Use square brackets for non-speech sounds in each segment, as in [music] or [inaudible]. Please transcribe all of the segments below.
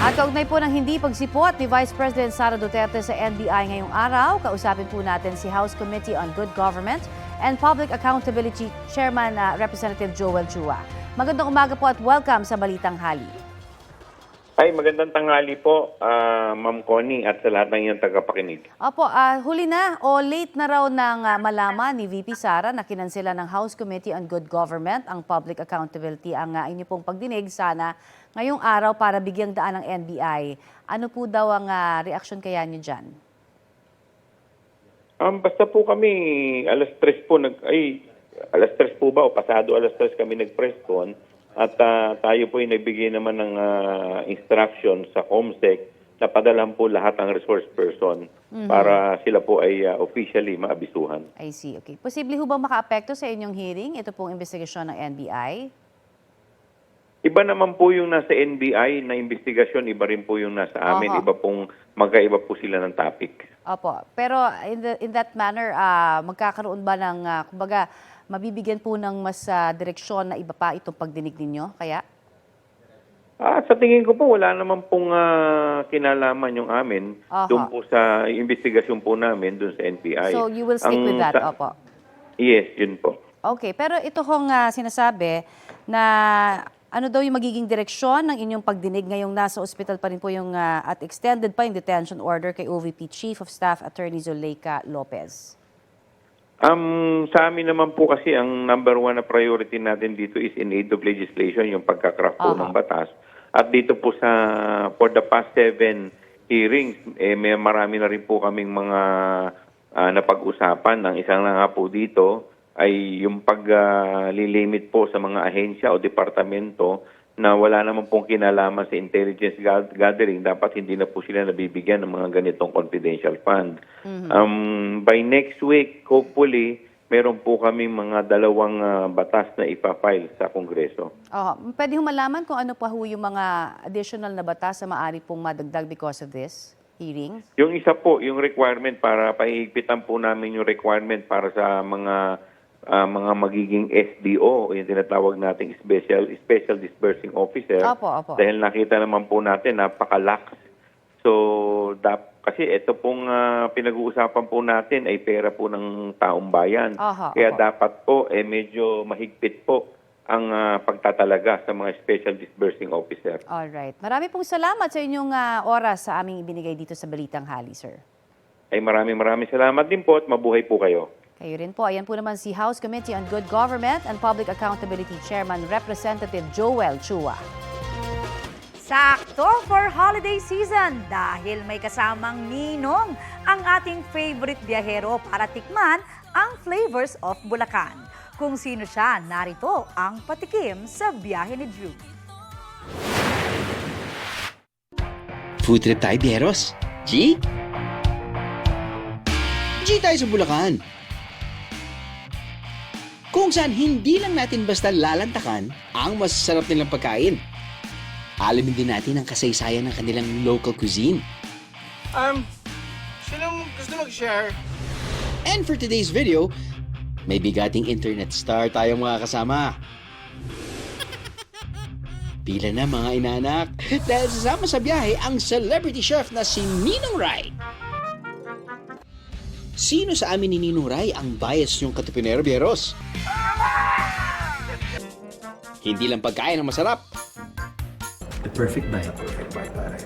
At kaugnay po ng hindi pagsipot ni Vice President Sara Duterte sa NBI ngayong araw, kausapin po natin si House Committee on Good Government and Public Accountability Chairman uh, Representative Joel Chua. Magandang umaga po at welcome sa Balitang Hali. Ay, magandang tanghali po, ah, Ma'am Connie at sa lahat ng iyong tagapakinig. Opo, ah, huli na o late na raw ng ah, malaman ni VP Sara na kinansela ng House Committee on Good Government ang public accountability ang ah, inyo pong pagdinig sana ngayong araw para bigyang daan ng NBI. Ano po daw ang ah, reaksyon kaya niyo dyan? Um, basta po kami, alas tres po, nag, ay, alas tres po ba o pasado alas tres kami nag-press con at ah, tayo po ay nagbigay naman ng ah, instruction sa COMSEC na padalan po lahat ng resource person para sila po ay ah, officially maabisuhan. I see, okay. Posible ho bang makaapekto sa inyong hearing? Ito pong investigasyon ng NBI? Iba naman po yung nasa NBI na investigasyon, iba rin po yung nasa amin, Aha. iba pong magkaiba po sila ng topic. Opo. Pero in, the, in that manner, ah, magkakaroon ba ng, ah, kumbaga, mabibigyan po ng mas ah, direksyon na iba pa itong pagdinig ninyo? Kaya? Ah, sa tingin ko po wala naman pong ah, kinalaman yung amin Aha. doon po sa investigasyon po namin doon sa NPI. So you will stick Ang with that? sa- Opo. Yes, yun po. Okay, pero ito hong ah, sinasabi na ano daw yung magiging direksyon ng inyong pagdinig ngayong nasa ospital pa rin po yung ah, at extended pa yung detention order kay OVP Chief of Staff Attorney Zuleika Lopez. Um, sa amin naman po kasi ang number one na priority natin dito is in aid of legislation, yung pagkakraft po Aha. ng batas. At dito po sa, for the past seven hearings, eh, may marami na rin po kaming mga ah, napag-usapan. Ang isang na nga po dito ay yung pag-lilimit po sa mga ahensya o departamento na wala naman pong kinalaman sa intelligence ga- gathering, dapat hindi na po sila nabibigyan ng mga ganitong confidential fund. Um, by next week, hopefully, meron po kami mga dalawang ah, batas na ipafile sa Kongreso. Oh, pwede ho malaman kung ano pa ho yung mga additional na batas na maaari pong madagdag because of this hearing? Yung isa po, yung requirement para pahihigpitan po namin yung requirement para sa mga ah, mga magiging SDO, yung tinatawag nating special special disbursing officer. Opo, opo. Dahil nakita naman po natin napakalax. So, dap, kasi ito pong ah, pinag-uusapan po natin ay pera po ng taong bayan. Aha, Kaya opo. dapat po eh medyo mahigpit po ang ah, pagtatalaga sa mga special disbursing officer. Alright. Marami pong salamat sa inyong ah, oras sa aming ibinigay dito sa Balitang Hali, sir. Ay maraming maraming salamat din po at mabuhay po kayo. Kayo rin po. Ayan po naman si House Committee on Good Government and Public Accountability Chairman Representative Joel Chua. Sakto for holiday season dahil may kasamang ninong ang ating favorite biyahero para tikman ang flavors of Bulacan. Kung sino siya, narito ang patikim sa biyahe ni Drew. Food trip tayo, Bieros. G? G tayo sa Bulacan. Kung saan hindi lang natin basta lalantakan ang masasarap nilang pagkain. Alamin din natin ang kasaysayan ng kanilang local cuisine. Um, sino gusto mag-share? And for today's video, may bigating internet star tayong mga kasama. [laughs] Pila na mga inanak dahil sasama sa biyahe ang celebrity chef na si Ninong Rai. Sino sa amin ni Ninong Rai ang bias yung katipinero Bieros? Hindi lang pagkain ang masarap, The perfect bite. Perfect bite, pare.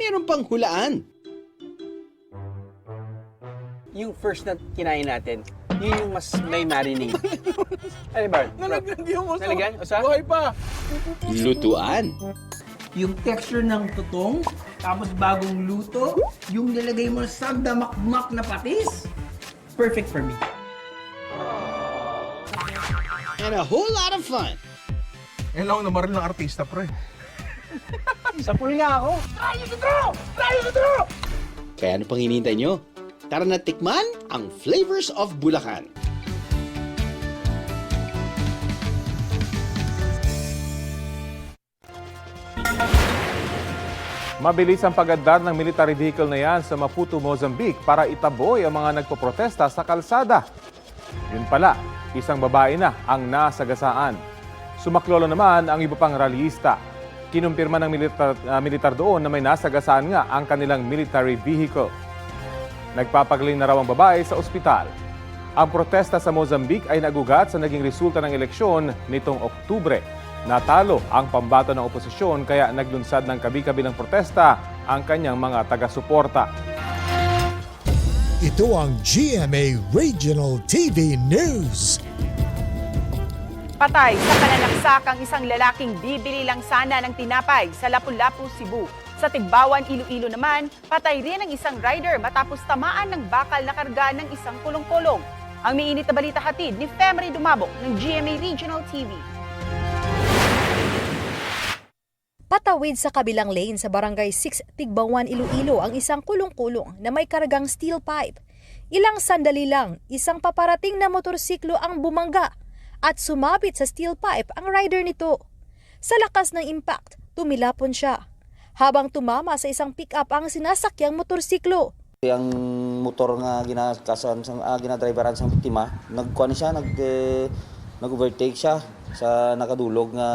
meron pang hulaan. yung first na kinain natin, yun yung mas may marinade. [laughs] ano ba? Nalaglag yung uso. Nalagyan? Usa? Buhay pa. Lutuan. Yung texture ng tutong, tapos bagong luto, yung nilagay mo sa damakmak na patis, perfect for me. And a whole lot of fun. Yan lang ang namaril ng artista, pre. Sa pool nga ako. Kaya ano pang hinihintay nyo? Tara na tikman ang flavors of Bulacan. Mabilis ang pag-andar ng military vehicle na yan sa Maputo, Mozambique para itaboy ang mga nagpoprotesta sa kalsada. Yun pala, isang babae na ang nasagasaan. Sumaklolo naman ang iba pang rallyista. Kinumpirma ng militar, ah, militar doon na may nasagasaan nga ang kanilang military vehicle. Nagpapagaling na raw ang babae sa ospital. Ang protesta sa Mozambique ay nagugat sa naging resulta ng eleksyon nitong Oktubre. Natalo ang pambato ng oposisyon kaya naglunsad ng kabi-kabilang protesta ang kanyang mga taga-suporta. Ito ang GMA Regional TV News. Patay sa pananaksak ang isang lalaking bibili lang sana ng tinapay sa Lapu-Lapu, Cebu. Sa Tigbawan, Iloilo naman, patay rin ang isang rider matapos tamaan ng bakal na karga ng isang kulong-kulong. Ang miinit na balita hatid ni Femery Dumabok ng GMA Regional TV. Patawid sa kabilang lane sa Barangay 6, Tigbawan, Iloilo ang isang kulong-kulong na may kargang steel pipe. Ilang sandali lang, isang paparating na motorsiklo ang bumangga at sumabit sa steel pipe ang rider nito. Sa lakas ng impact, tumilapon siya. Habang tumama sa isang pick-up ang sinasakyang motorsiklo. Ang motor nga ginakasan sa ah, ginadriveran sa biktima, nagkuan siya, nag eh, nag-overtake siya sa nakadulog nga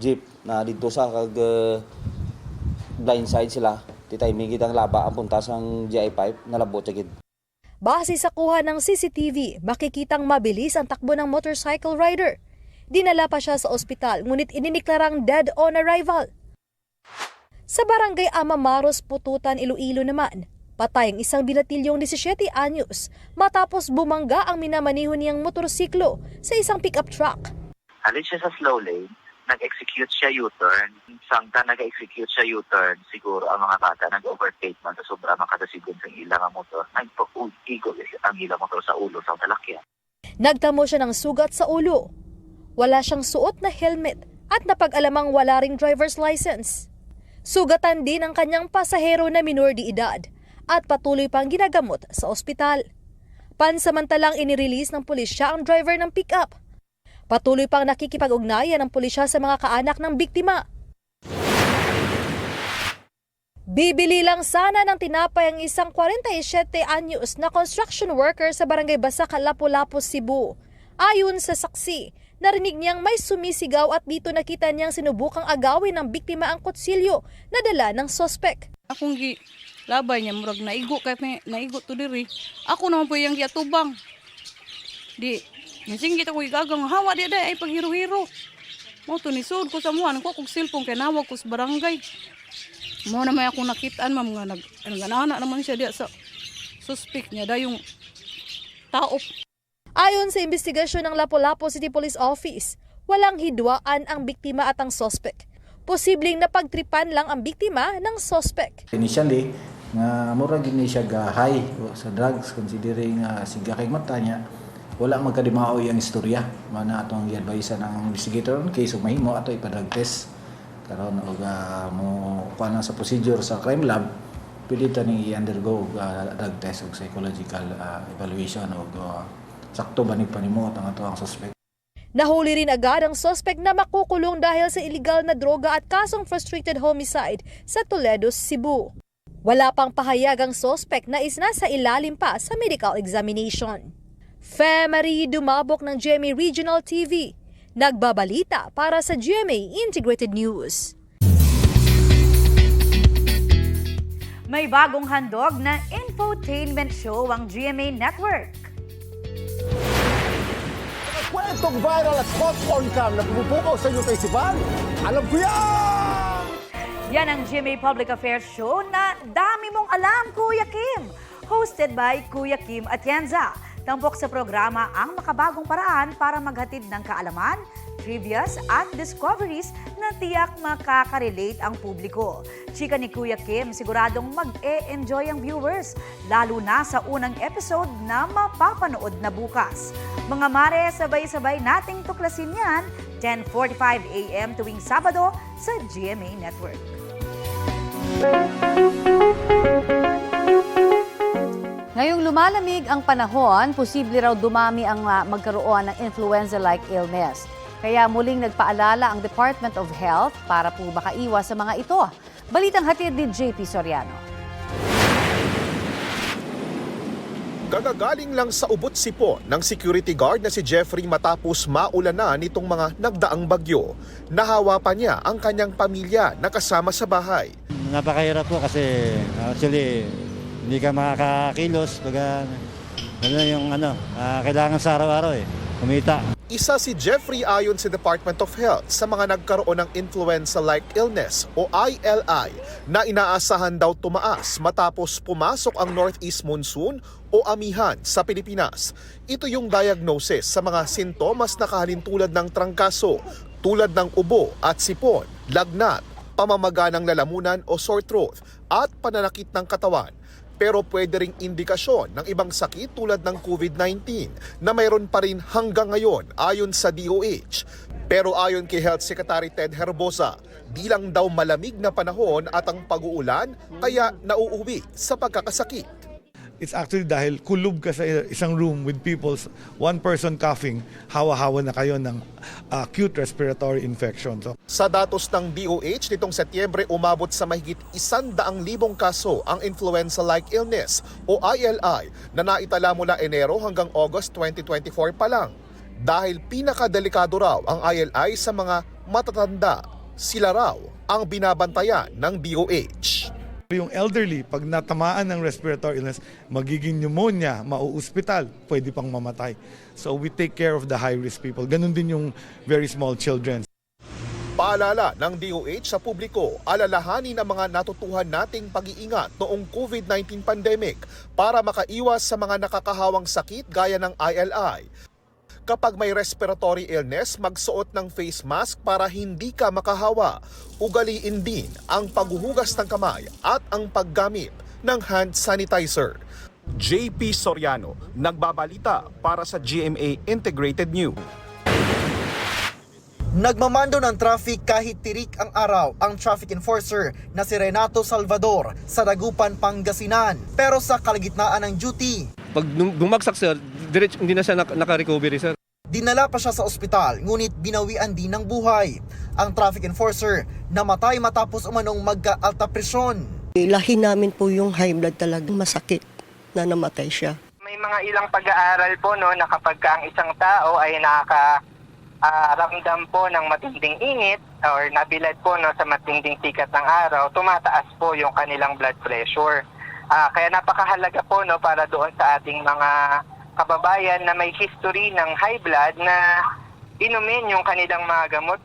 jeep na dito sa kag eh, blind side sila. Titay may gitang laba ang punta sang GI pipe nalabot siya gid. Base sa kuha ng CCTV, makikitang mabilis ang takbo ng motorcycle rider. Dinala pa siya sa ospital ngunit ininiklarang dead on arrival. Sa barangay Amamaros, Pututan, Iloilo naman, patay ang isang binatilyong 17 anyos matapos bumangga ang minamaniho niyang motorsiklo sa isang pickup truck. Alis siya sa slow lane, nag-execute siya U-turn. Sangka nag-execute siya U-turn, siguro ang mga bata nag-overtake man sa sobra makadasigon sa ilang ang motor. Nagpa-igo ang ilang motor sa ulo sa talakyan. Nagtamo siya ng sugat sa ulo. Wala siyang suot na helmet at napag-alamang wala ring driver's license. Sugatan din ang kanyang pasahero na minor de edad at patuloy pang ginagamot sa ospital. Pansamantalang inirelease ng pulisya ang driver ng pickup. Patuloy pang nakikipag-ugnayan ng pulisya sa mga kaanak ng biktima. Bibili lang sana ng tinapay ang isang 47 anyos na construction worker sa barangay Basak, Lapu-Lapu, Cebu. Ayon sa saksi, narinig niyang may sumisigaw at dito nakita niyang sinubukang agawin ng biktima ang kutsilyo na dala ng sospek. Akong gi labay niya murag naigo kay naigo to diri. Ako naman po yung giatubang. Di Minsan kita ko igagang hawa di ay paghiro-hiro. Mo to ni sud ko sa muha ko kog cellphone kay nawag ko sa barangay. Mo na may ako nakitaan ma'am nga nag ganana naman siya diya sa suspect niya dayong tao Ayon sa investigasyon ng Lapu-Lapu City Police Office, walang hidwaan ang biktima at ang sospek. Posibleng napagtripan lang ang biktima ng sospek. Initially, nga mura gini siya gahay sa drugs considering nga siga kay mata niya wala magkadimao ang istorya mana atong gi-advise ng investigator on case mahimo ato ipa-drug test karon og uh, mo kuan sa procedure sa crime lab pwede ta ni i-undergo og uh, drug test ug psychological uh, evaluation og uh, sakto ba ni panimot ang ato ang suspect Nahuli rin agad ang sospek na makukulong dahil sa illegal na droga at kasong frustrated homicide sa Toledo, Cebu. Wala pang pahayag ang sospek na isnasa ilalim pa sa medical examination. Femery Dumabok ng GMA Regional TV. Nagbabalita para sa GMA Integrated News. May bagong handog na infotainment show ang GMA Network. Kwentong viral at hot on cam na pumupukaw sa inyong kaisipan, alam ko yan! Yan ang GMA Public Affairs Show na dami mong alam, Kuya Kim. Hosted by Kuya Kim Atienza. Tampok sa programa ang makabagong paraan para maghatid ng kaalaman, trivias at discoveries na tiyak makaka-relate ang publiko. Chika ni Kuya Kim, siguradong mag-e-enjoy ang viewers, lalo na sa unang episode na mapapanood na bukas. Mga mare, sabay-sabay nating tuklasin yan 10.45 a.m. tuwing Sabado sa GMA Network. Ngayong lumalamig ang panahon, posible raw dumami ang ah, magkaroon ng influenza-like illness. Kaya muling nagpaalala ang Department of Health para po makaiwas sa mga ito. Balitang hatid ni JP Soriano. Kagagaling lang sa ubot sipon ng security guard na si Jeffrey matapos maulanan nitong mga nagdaang bagyo. Nahawa pa niya ang kanyang pamilya na kasama sa bahay. Napakahirap po kasi actually hindi ka makakakilos. Baga, ano yung ano, ah, kailangan sa araw-araw eh, kumita. Isa si Jeffrey ayon sa Department of Health sa mga nagkaroon ng influenza-like illness o ILI na inaasahan daw tumaas matapos pumasok ang northeast monsoon o amihan sa Pilipinas. Ito yung diagnosis sa mga sintomas na kahalintulad ng trangkaso tulad ng ubo at sipon, lagnat, pamamaga ng lalamunan o sore throat at pananakit ng katawan pero pwede ring indikasyon ng ibang sakit tulad ng COVID-19 na mayroon pa rin hanggang ngayon ayon sa DOH. Pero ayon kay Health Secretary Ted Herbosa, bilang daw malamig na panahon at ang pag-uulan kaya nauuwi sa pagkakasakit. It's actually dahil kulob ka sa isang room with people, one person coughing, hawa-hawa na kayo ng acute respiratory infection. So, Sa datos ng DOH nitong Setyembre umabot sa mahigit isandaang libong kaso ang influenza-like illness o ILI na naitala mula Enero hanggang August 2024 pa lang. Dahil pinakadelikado raw ang ILI sa mga matatanda, sila raw ang binabantayan ng DOH. Yung elderly, pag natamaan ng respiratory illness, magiging pneumonia, mauuspital, pwede pang mamatay. So we take care of the high-risk people. Ganun din yung very small children. Paalala ng DOH sa publiko, alalahanin ang mga natutuhan nating pag-iingat noong COVID-19 pandemic para makaiwas sa mga nakakahawang sakit gaya ng ILI. Kapag may respiratory illness, magsuot ng face mask para hindi ka makahawa. Ugaliin din ang paghuhugas ng kamay at ang paggamit ng hand sanitizer. JP Soriano, nagbabalita para sa GMA Integrated News. Nagmamando ng traffic kahit tirik ang araw ang traffic enforcer na si Renato Salvador sa Dagupan, Pangasinan. Pero sa kalagitnaan ng duty, Pag bumagsak sir, direct, hindi na siya nak- naka-recovery sir. Dinala pa siya sa ospital ngunit binawian din ng buhay. Ang traffic enforcer namatay matapos umanong magka-alta presyon. Lahi namin po yung high blood talagang masakit na namatay siya. May mga ilang pag-aaral po no na kapag ka ang isang tao ay nakaka ah, ramdam po ng matinding init or nabilad po no sa matinding sikat ng araw, tumataas po yung kanilang blood pressure. Ah, kaya napakahalaga po no para doon sa ating mga kababayan na may history ng high blood na inumin yung kanilang mga gamot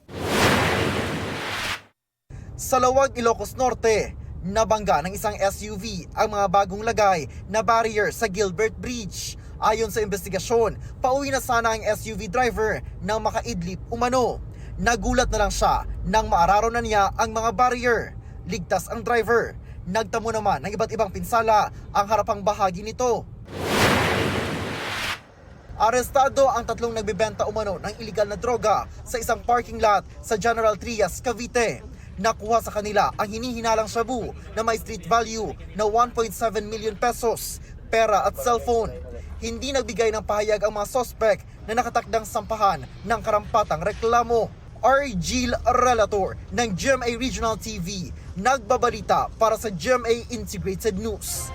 Sa Lawag, Ilocos Norte, nabangga ng isang SUV ang mga bagong lagay na barrier sa Gilbert Bridge. Ayon sa investigasyon, pauwi na sana ang SUV driver nang makaidlip umano. Nagulat na lang siya nang maararo na niya ang mga barrier. Ligtas ang driver. Nagtamo naman ng iba't ibang pinsala ang harapang bahagi nito. Arestado ang tatlong nagbebenta umano ng iligal na droga sa isang parking lot sa General Trias, Cavite. Nakuha sa kanila ang hinihinalang shabu na may street value na 1.7 million pesos, pera at cellphone. Hindi nagbigay ng pahayag ang mga sospek na nakatakdang sampahan ng karampatang reklamo. R. Relator ng GMA Regional TV, nagbabalita para sa GMA Integrated News.